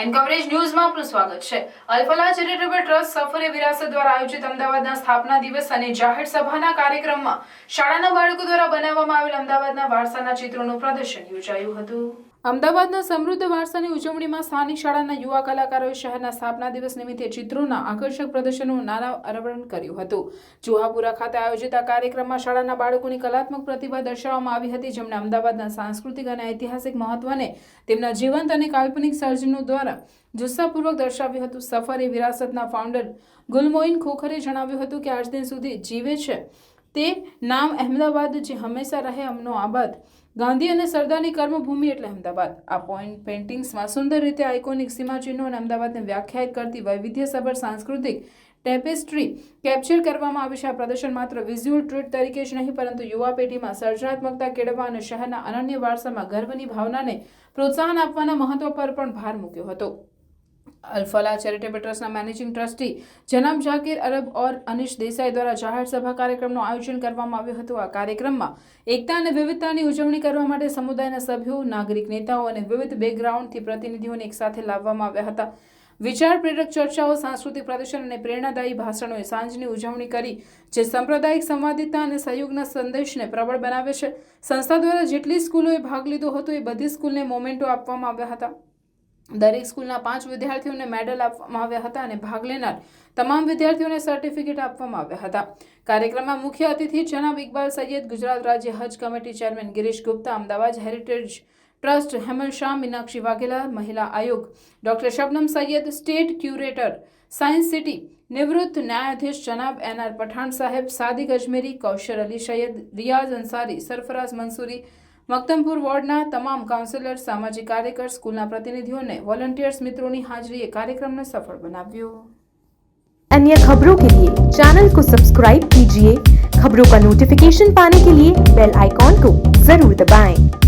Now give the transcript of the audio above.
N coverage ન્યૂઝમાં આપનું સ્વાગત છે. અલ્ફલા ચેરિટેબલ ટ્રસ્ટ સફરે વિરાસત દ્વારા આયોજિત અમદાવાદના સ્થાપના દિવસ અને જાહેર સભાના કાર્યક્રમમાં શાળાના બાળકો દ્વારા બનાવવામાં આવેલ અમદાવાદના વારસાના ચિત્રોનું પ્રદર્શન યોજાયું હતું. અમદાવાદના સમૃદ્ધ વારસાની ઉજવણીમાં સ્થાનિક શાળાના યુવા કલાકારોએ શહેરના સ્થાપના દિવસ નિમિત્તે ચિત્રોના આકર્ષક પ્રદર્શનનું નાના અનાવરણ કર્યું હતું. જુહાપુરા ખાતે આયોજિત આ કાર્યક્રમમાં શાળાના બાળકોની કલાત્મક પ્રતિભા દર્શાવવામાં આવી હતી, જેમણે અમદાવાદના સાંસ્કૃતિક અને ઐતિહાસિક મહત્વને તેમના જીવંત અને કાલ્પનિક સર્જનો દ્વારા જુસ્સાપૂર્વક દર્શાવ્યું હતું. સફર એ વિરાસતના ફાઉન્ડર ગુલમોઇન ખોખરે જણાવ્યું હતું કે, આજ દિન સુધી જીવે છે તે નામ અહેમદાબાદ જે હંમેશા રહે અમનો આબાદ. ગાંધી અને સરદારની કર્મભૂમિ એટલે અમદાવાદ આ પોઈન્ટ પેઇન્ટિંગ્સમાં સુંદર રીતે આઇકોનિક સીમાચિહ્નો અને અમદાવાદને વ્યાખ્યાયિત કરતી વૈવિધ્યસભર સાંસ્કૃતિક ટેપેસ્ટ્રી કેપ્ચર કરવામાં આવી છે. આ પ્રદર્શન માત્ર વિઝ્યુઅલ ટ્રીટ તરીકે જ નહીં, પરંતુ યુવા પેઢીમાં સર્જનાત્મકતા કેળવવા અને શહેરના અનન્ય વારસામાં ગર્વની ભાવનાને પ્રોત્સાહન આપવાના મહત્વ પર પણ ભાર મૂક્યો હતો. અલ્ફલા ચેરિટેબલ ટ્રસ્ટના મેનેજિંગ ટ્રસ્ટી જનાબ જાકીર અરબ ઓર અનિશ દેસાઈ દ્વારા જાહેર સભા કાર્યક્રમનું આયોજન કરવામાં આવ્યું હતું. આ કાર્યક્રમમાં એકતા અને વિવિધતાની ઉજવણી કરવા માટે સમુદાયના સભ્યો, નાગરિક નેતાઓ અને વિવિધ બેકગ્રાઉન્ડથી પ્રતિનિધિઓને એકસાથે લાવવામાં આવ્યા હતા. વિચાર પ્રેરક ચર્ચાઓ, સાંસ્કૃતિક પ્રદર્શન અને પ્રેરણાદાયી ભાષણોએ સાંજની ઉજવણી કરી, જે સાંપ્રદાયિક સંવાદિતા અને સહયોગના સંદેશને પ્રબળ બનાવે છે. સંસ્થા દ્વારા જેટલી સ્કૂલોએ ભાગ લીધો હતો એ બધી સ્કૂલને મોમેન્ટો આપવામાં આવ્યા હતા. દરેક સ્કૂલના પાંચ વિદ્યાર્થીઓને મેડલ આપવામાં આવ્યા હતા અને ભાગ લેનાર તમામ વિદ્યાર્થીઓને સર્ટિફિકેટ આપવામાં આવ્યા હતા. કાર્યક્રમમાં મુખ્ય અતિથિ જનાબ ઇકબાલ સૈયદ, ગુજરાત રાજ્ય હજ committee chairman Girish Gupta, Ahmedabad heritage trust Hemal Shah, Meenakshi Vaghela, મહિલા આયોગ doctor Shabnam Sayyed, state curator, science city નિવૃત્ત ન્યાયાધીશ જનાબ એન આર પઠાણ સાહેબ, સાદિક અજમેરી, કૌશર અલી સૈયદ, રિયાઝ અંસારી, સરફરાઝ મંસૂરી મક્તમપુર વોર્ડના તમામ કાઉન્સિલર સામાજિક કાર્યકર સ્કૂલના પ્રતિનિધિઓ અને વોલન્ટિયર્સ મિત્રોની હાજરીએ કાર્યક્રમને સફળ બનાવ્યો अन्य खबरों के लिए चैनल को सब्सक्राइब कीजिए खबरों का नोटिफिकेशन पाने के लिए बेल आइकॉन को जरूर दबाएं।